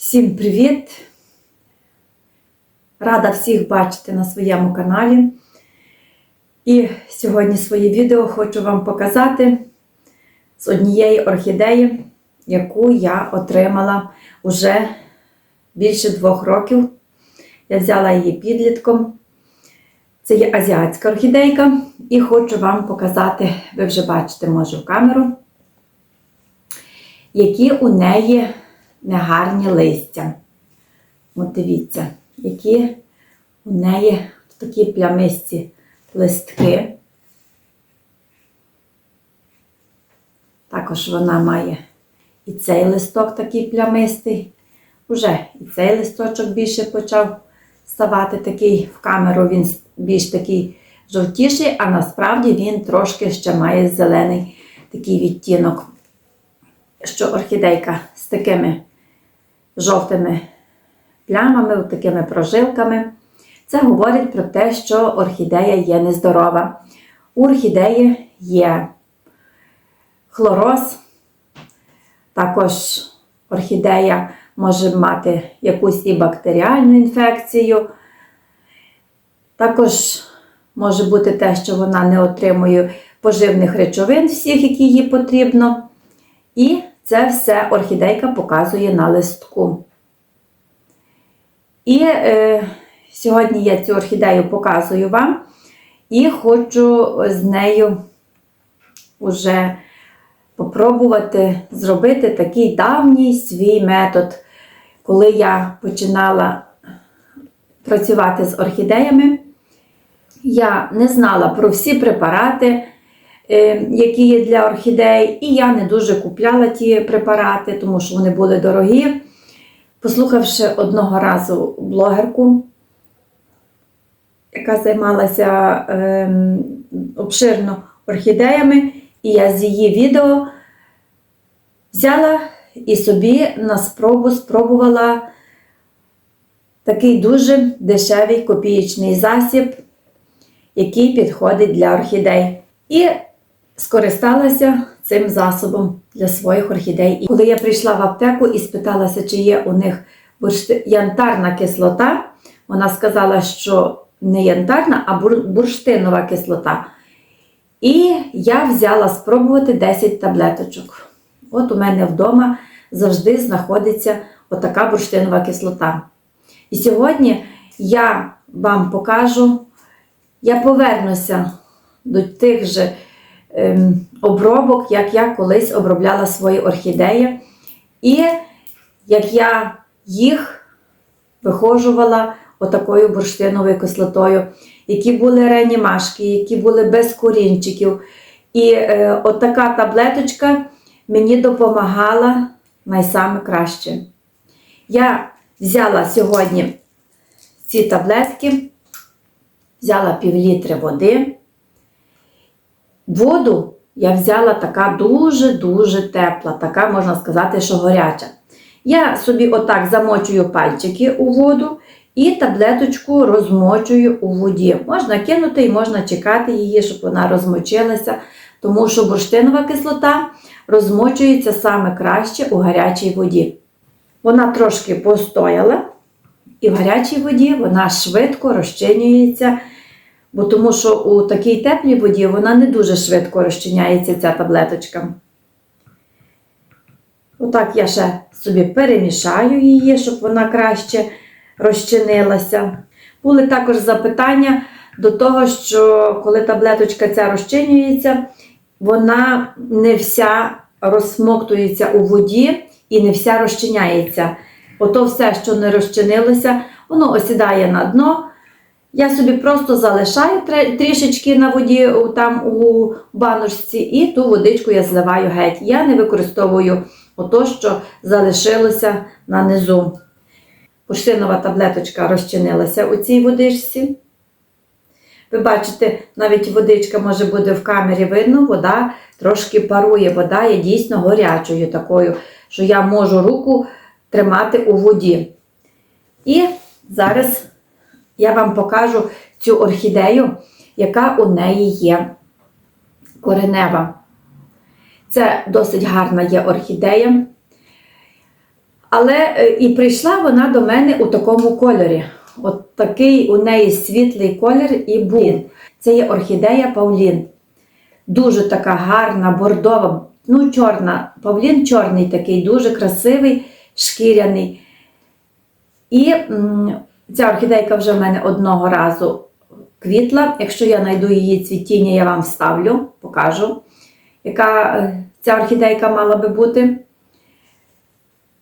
Всім привіт! Рада всіх бачити на своєму каналі. І сьогодні своє відео хочу вам показати з однієї орхідеї, яку я отримала вже більше двох років. Я взяла її підлітком. Це є азіатська орхідейка, і хочу вам показати, ви вже бачите, може, в камеру, які у неї негарні листя. От дивіться, які у неї такі плямисті листки. Також вона має і цей листок такий плямистий. Уже і цей листочок більше почав ставати такий в камеру, він більш такий жовтіший, а насправді він трошки ще має зелений такий відтінок, що орхідейка з такими жовтими плямами, такими прожилками. Це говорить про те, що орхідея є нездорова. У орхідеї є хлороз, також орхідея може мати якусь і бактеріальну інфекцію. Також може бути те, що вона не отримує поживних речовин всіх, які їй потрібно. І це все орхідейка показує на листку. І е, сьогодні я цю орхідею показую вам і хочу з нею вже попробувати зробити такий давній свій метод, коли я починала працювати з орхідеями. Я не знала про всі препарати, які є для орхідей, і я не дуже купляла ті препарати, тому що вони були дорогі. Послухавши одного разу блогерку, яка займалася е, обширно орхідеями, і я з її відео взяла і собі на спробу спробувала такий дуже дешевий копієчний засіб, який підходить для орхідей. І скористалася цим засобом для своїх орхідей. І коли я прийшла в аптеку і спиталася, чи є у них янтарна кислота, вона сказала, що не янтарна, а бурштинова кислота. І я взяла спробувати 10 таблеточок. От у мене вдома завжди знаходиться отака бурштинова кислота. І сьогодні я вам покажу, я повернуся до тих же обробок, як я колись обробляла свої орхідеї, і як я їх вихожувала отакою бурштиновою кислотою, які були реанімашки, які були без корінчиків. І е, отака таблеточка мені допомагала найсаме краще. Я взяла сьогодні ці таблетки, взяла пів літри води. Воду я взяла така дуже-дуже тепла, така, можна сказати, що гаряча. Я собі отак замочую пальчики у воду і таблеточку розмочую у воді. Можна кинути і можна чекати її, щоб вона розмочилася, тому що бурштинова кислота розмочується саме краще у гарячій воді. Вона трошки постояла, і в гарячій воді вона швидко розчинюється, бо тому що у такій теплій воді вона не дуже швидко розчиняється ця таблеточка. Отак я ще собі перемішаю її, щоб вона краще розчинилася. Були також запитання до того, що коли таблеточка ця розчинюється, вона не вся розсмоктується у воді і не вся розчиняється. Ото все, що не розчинилося, воно осідає на дно. Я собі просто залишаю трішечки на воді там у баночці, і ту водичку я зливаю геть. Я не використовую ото, що залишилося на низу. Пушинова таблеточка розчинилася у цій водичці. Ви бачите, навіть водичка може бути в камері видно, вода трошки парує, вода є дійсно горячою такою, що я можу руку тримати у воді. І зараз я вам покажу цю орхідею, яка у неї є коренева. Це досить гарна є орхідея. Але е, і прийшла вона до мене у такому кольорі. От такий у неї світлий колір і був. Це є орхідея Павлін. Дуже така гарна, бордова, ну, чорна. Павлін чорний такий, дуже красивий, шкіряний. І ця орхідейка вже в мене одного разу квітла. Якщо я знайду її цвітіння, я вам вставлю, покажу, яка е, ця орхідейка мала би бути.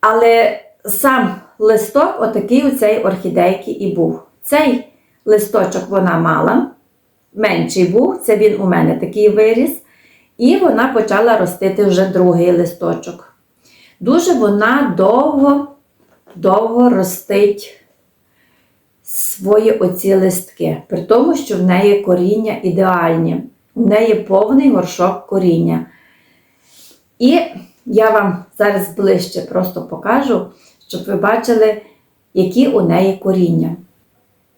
Але сам листок, отакий у цієї орхідейки і був. Цей листочок вона мала, менший був, це він у мене такий виріс. І вона почала ростити вже другий листочок. Дуже вона довго, довго ростить свої оці листки, при тому, що в неї коріння ідеальні. У неї повний горшок коріння. І я вам зараз ближче просто покажу, щоб ви бачили, які у неї коріння.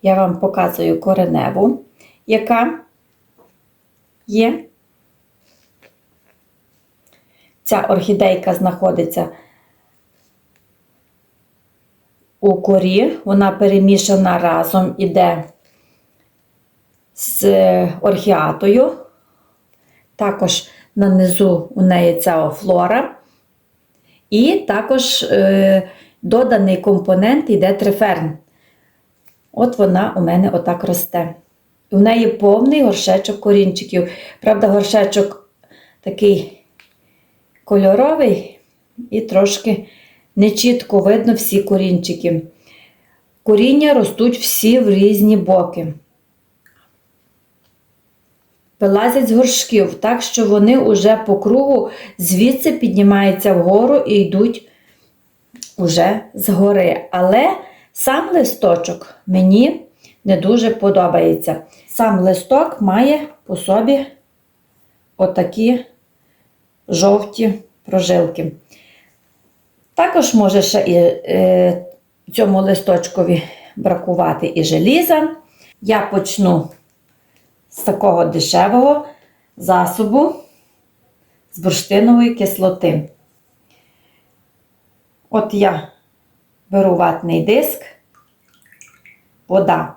Я вам показую кореневу, яка є. Ця орхідейка знаходиться у корі, вона перемішана разом іде з орхіатою. Також на низу у неї ця флора. І також е, доданий компонент йде триферн. От вона у мене отак росте. У неї повний горшечок корінчиків. Правда, горшечок такий кольоровий і трошки нечітко видно всі корінчики. Коріння ростуть всі в різні боки. Вилазять з горшків, так що вони уже по кругу звідси піднімаються вгору і йдуть уже згори. Але сам листочок мені не дуже подобається. Сам листок має по собі отакі жовті прожилки. Також може ще і е, цьому листочкові бракувати і желіза. Я почну з такого дешевого засобу з бурштинової кислоти. От я беру ватний диск, вода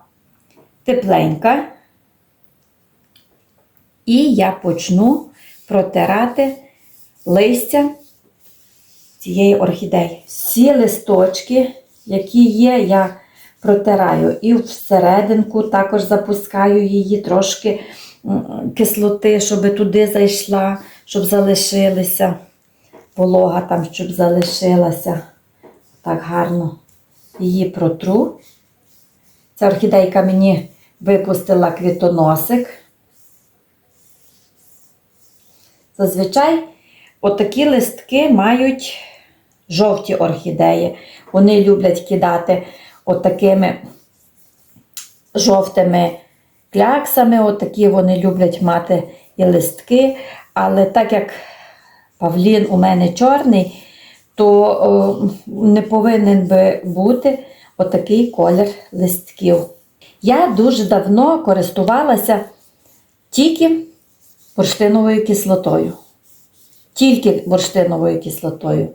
тепленька, і я почну протирати листя цієї орхідеї. Всі листочки, які є, я протираю і всерединку також запускаю її трошки кислоти, щоб туди зайшла, щоб залишилися. Волога там, щоб залишилася. Так гарно її протру. Ця орхідейка мені випустила квітоносик. Зазвичай отакі листки мають жовті орхідеї. Вони люблять кидати отакими жовтими кляксами. Отакі вони люблять мати і листки. Але так як павлін у мене чорний, то о, не повинен би бути отакий колір листків. Я дуже давно користувалася тільки бурштиновою кислотою. Тільки бурштиновою кислотою.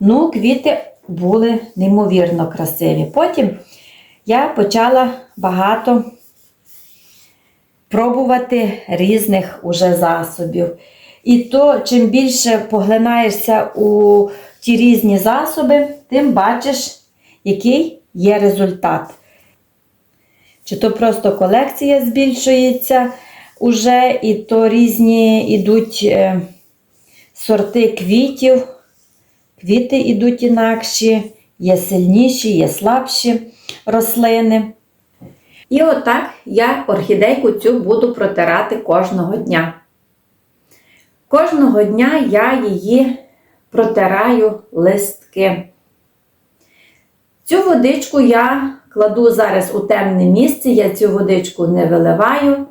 Ну, квіти були неймовірно красиві. Потім я почала багато пробувати різних уже засобів. І то, чим більше поглинаєшся у ті різні засоби, тим бачиш, який є результат. Чи то просто колекція збільшується уже, і то різні йдуть е, сорти квітів. Квіти йдуть інакші, є сильніші, є слабші рослини. І отак я орхідейку цю буду протирати кожного дня. Кожного дня я її протираю листки. Цю водичку я кладу зараз у темне місце, я цю водичку не виливаю.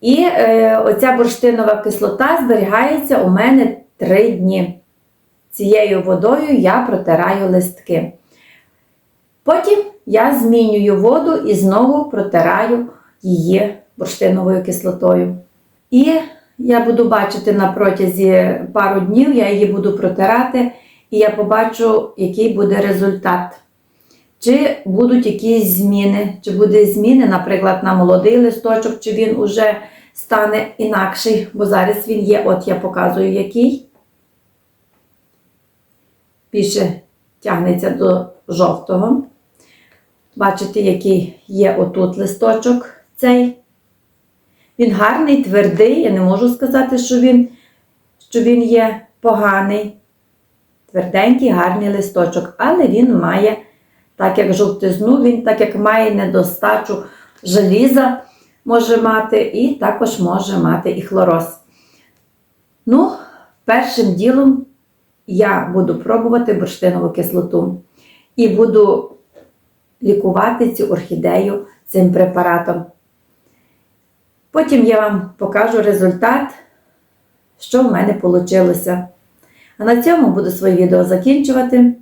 І е, оця бурштинова кислота зберігається у мене 3 дні. Цією водою я протираю листки. Потім я змінюю воду і знову протираю її бурштиновою кислотою. І я буду бачити на протязі пару днів, я її буду протирати, і я побачу, який буде результат. Чи будуть якісь зміни, чи буде зміни, наприклад, на молодий листочок, чи він уже стане інакший, бо зараз він є, от я показую який. Більше тягнеться до жовтого. Бачите, який є отут листочок цей. Він гарний, твердий. Я не можу сказати, що він, що він є поганий. Тверденький, гарний листочок, але він має, так як жовтизну, він так як має недостачу желіза, може мати, і також може мати і хлороз. Ну, першим ділом я буду пробувати бурштинову кислоту і буду лікувати цю орхідею цим препаратом. Потім я вам покажу результат, що в мене вийшло. А на цьому буду своє відео закінчувати.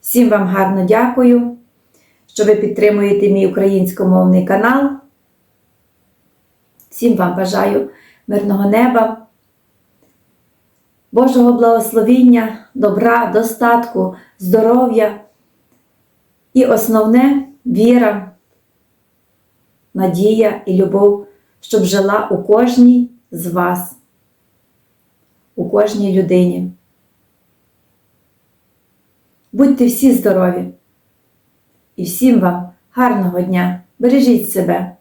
Всім вам гарно дякую, що ви підтримуєте мій українськомовний канал. Всім вам бажаю мирного неба, Божого благословіння, добра, достатку, здоров'я і основне віра, надія і любов, щоб жила у кожній з вас, у кожній людині. Будьте всі здорові і всім вам гарного дня! Бережіть себе!